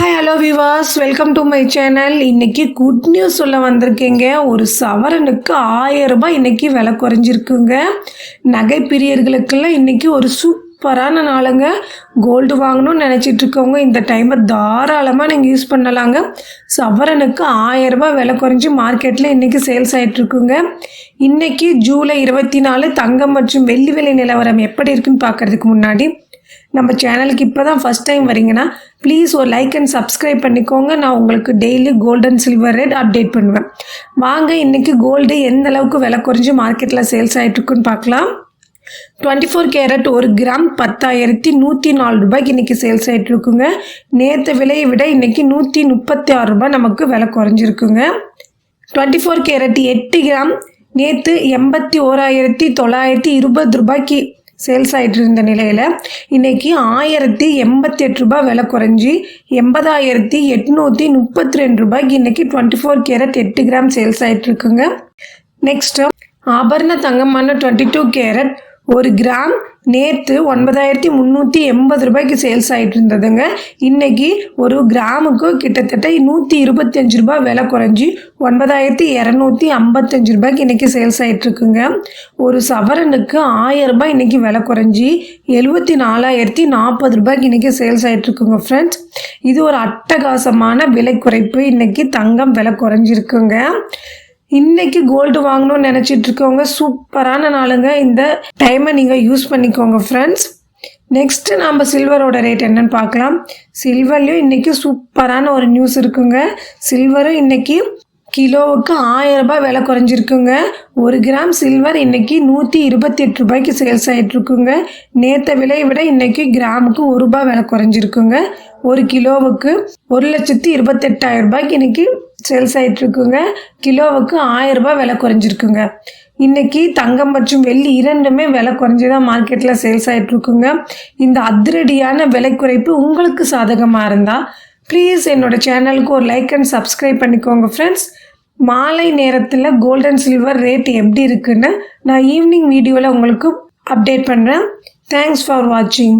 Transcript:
Hi hello விவாஸ் welcome to my channel இன்றைக்கி good news சொல்ல வந்திருக்கேங்க. ஒரு சவரனுக்கு ஆயிரம் ரூபாய் விலை குறைஞ்சிருக்குங்க. நகை பிரியர்களுக்கெல்லாம் இன்றைக்கி ஒரு சூப்பரான நாளுங்க. கோல்டு வாங்கணும்னு நினச்சிட்டு இருக்கவங்க இந்த டைமை தாராளமாக நீங்கள் யூஸ் பண்ணலாங்க. சவரனுக்கு ஆயிரம் ரூபாய் விலை குறைஞ்சி மார்க்கெட்டில் இன்றைக்கி சேல்ஸ் ஆகிட்ருக்குங்க இன்றைக்கி ஜூலை இருபத்தி நாலு தங்கம் மற்றும் வெள்ளி விலை நிலவரம் எப்படி இருக்குன்னு பார்க்குறதுக்கு முன்னாடி நம்ம சேனலுக்கு இப்போ தான் ஃபஸ்ட் டைம் வரீங்கன்னா ப்ளீஸ் ஒரு லைக் அண்ட் சப்ஸ்கிரைப் பண்ணிக்கோங்க. நான் உங்களுக்கு daily gold and silver rate update பண்ணுவேன். வாங்க இன்றைக்கி கோல்டு எந்த அளவுக்கு விலை குறைஞ்சி மார்க்கெட்டில் சேல்ஸ் ஆகிட்டுருக்குன்னு பார்க்கலாம். டுவெண்ட்டி ஃபோர் கேரட் ஒரு கிராம் பத்தாயிரத்தி நூற்றி நாலு ரூபாய்க்கு இன்றைக்கி சேல்ஸ் ஆகிட்டு இருக்குங்க. நேற்று விலையை விட இன்றைக்கி நூற்றி முப்பத்தி ஆறு ரூபாய் நமக்கு விலை குறைஞ்சிருக்குங்க. டுவெண்ட்டி ஃபோர் கேரட் எட்டு கிராம் நேற்று எண்பத்தி ஓராயிரத்தி தொள்ளாயிரத்தி இருபது ரூபாய்க்கு சேல்ஸ் ஆகிட்டு இருந்த நிலையில் இன்றைக்கி ஆயிரத்தி எண்பத்தி எட்டு ரூபாய் விலை குறைஞ்சி எண்பதாயிரத்தி எட்நூற்றி முப்பத்தி ரெண்டு ரூபாய்க்கு இன்றைக்கி டுவெண்ட்டி ஃபோர் கேரட் எட்டு கிராம் சேல்ஸ் ஆகிட்டுருக்குங்க நெக்ஸ்ட்டு ஆபரண தங்கமான டுவெண்ட்டி டூ கேரட் ஒரு கிராம் நேற்று ஒன்பதாயிரத்தி முந்நூற்றி எண்பது ரூபாய்க்கு சேல்ஸ் ஆகிட்டு இருந்ததுங்க இன்றைக்கி ஒரு கிராமுக்கு கிட்டத்தட்ட நூற்றி இருபத்தஞ்சு ரூபாய் விலை குறைஞ்சி ஒன்பதாயிரத்தி இரநூத்தி ஐம்பத்தஞ்சு ரூபாய்க்கு இன்றைக்கி சேல்ஸ் ஆகிட்டுருக்குங்க ஒரு சவரனுக்கு ஆயிரம் ரூபாய் இன்றைக்கி விலை குறைஞ்சி எழுபத்தி நாலாயிரத்தி நாற்பது ரூபாய்க்கு இன்றைக்கி சேல்ஸ் ஆகிட்டுருக்குங்க ஃப்ரெண்ட்ஸ் இது ஒரு அட்டகாசமான விலை குறைப்பு. இன்றைக்கி தங்கம் விலை குறைஞ்சிருக்குங்க. இன்னைக்கு கோல்டு வாங்கணும்னு நினச்சிட்டு இருக்கவங்க சூப்பரான நாளுங்க. இந்த டைமை நீங்கள் யூஸ் பண்ணிக்கோங்க ஃப்ரெண்ட்ஸ் நெக்ஸ்ட்டு நம்ம சில்வரோட ரேட் என்னன்னு பார்க்கலாம். சில்வர்லேயும் இன்றைக்கி சூப்பரான ஒரு நியூஸ் இருக்குங்க. சில்வரும் இன்றைக்கி கிலோவுக்கு ஆயிரம் ரூபாய் விலை குறைஞ்சிருக்குங்க. ஒரு கிராம் சில்வர் இன்னைக்கு நூற்றி இருபத்தி எட்டு ரூபாய்க்கு சேல்ஸ் ஆகிட்டுருக்குங்க நேற்ற விலையை விட இன்னைக்கு கிராமுக்கு ஒரு ரூபாய் விலை குறைஞ்சிருக்குங்க. ஒரு கிலோவுக்கு ஒரு லட்சத்தி இருபத்தெட்டாயிரம் ரூபாய்க்கு இன்னைக்கு சேல்ஸ் ஆகிட்ருக்குங்க கிலோவுக்கு ஆயிரம் ரூபாய் விலை குறைஞ்சிருக்குங்க. இன்னைக்கு தங்கம் மற்றும் வெள்ளி இரண்டுமே விலை குறைஞ்சி தான் மார்க்கெட்டில் சேல்ஸ் ஆகிட்ருக்குங்க இந்த அதிரடியான விலை குறைப்பு உங்களுக்கு சாதகமாக இருந்தால் ப்ளீஸ் என்னோடய சேனலுக்கு ஒரு லைக் அண்ட் சப்ஸ்கிரைப் பண்ணிக்கோங்க ஃப்ரெண்ட்ஸ் மாலை நேரத்தில் கோல்டன் சில்வர் ரேட் எப்படி இருக்குன்னு நான் ஈவினிங் வீடியோவில் உங்களுக்கு அப்டேட் பண்ணுறேன் தேங்க்ஸ் ஃபார் வாட்சிங்